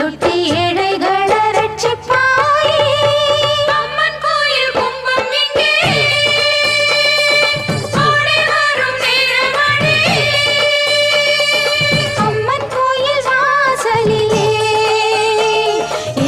ধরতে